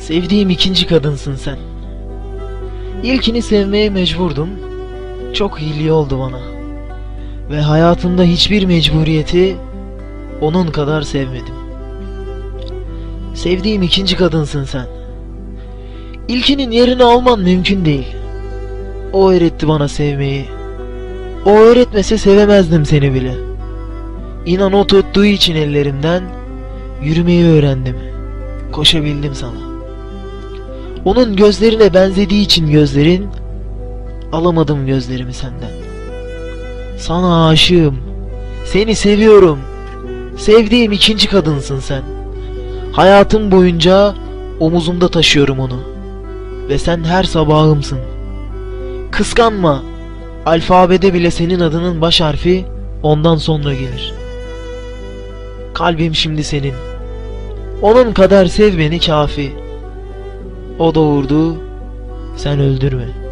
Sevdiğim ikinci kadınsın sen. İlkini sevmeye mecburdum. Çok iyiliği oldu bana. Ve hayatımda hiçbir mecburiyeti onun kadar sevmedim. Sevdiğim ikinci kadınsın sen. İlkinin yerini alman mümkün değil. O öğretti bana sevmeyi. O öğretmese sevemezdim seni bile. İnan o tuttuğu için ellerimden yürümeyi öğrendim. Koşabildim sana. Onun gözlerine benzediği için gözlerin alamadım gözlerimi senden. Sana aşığım. Seni seviyorum. Sevdiğim ikinci kadınsın sen. Hayatım boyunca omuzumda taşıyorum onu. Ve sen her sabahımsın. Kıskanma. Alfabede bile senin adının baş harfi ondan sonra gelir. Kalbim şimdi senin. Onun kadar sev beni kafi. O doğurdu, sen öldürme.